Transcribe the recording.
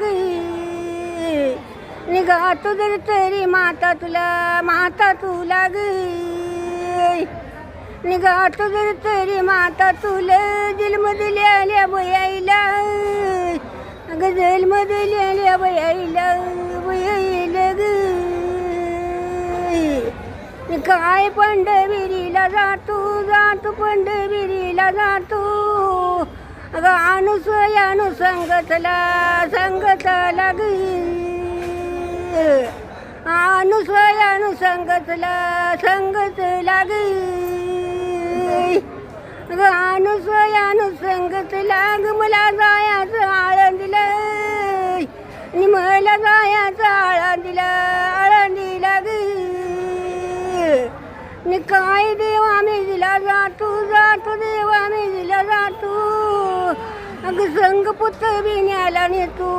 गी निघा तुझर तरी माता तुला माता तू गी निघा तुझर तरी माता तुला दिलमध्ये आल्या बयाईला अगं जेलमधली आल्या बयाईला बयाईला ग. काय पंढरविरीला जातो जातो पंढरविरीला जातो अगं अनुसयानु अनुसंगतला संग अनुसयानु अनुसंगतला संगत लागी अगं अनुसंगत लाग मला जायाचं आळंदीला. आणि मला जायचं आळंदीला. आळंदीला ग काय देवा मी दिला जातो जातो देवा मी दिला जातो. अगं संग पुत्र बिन्याला नेतो.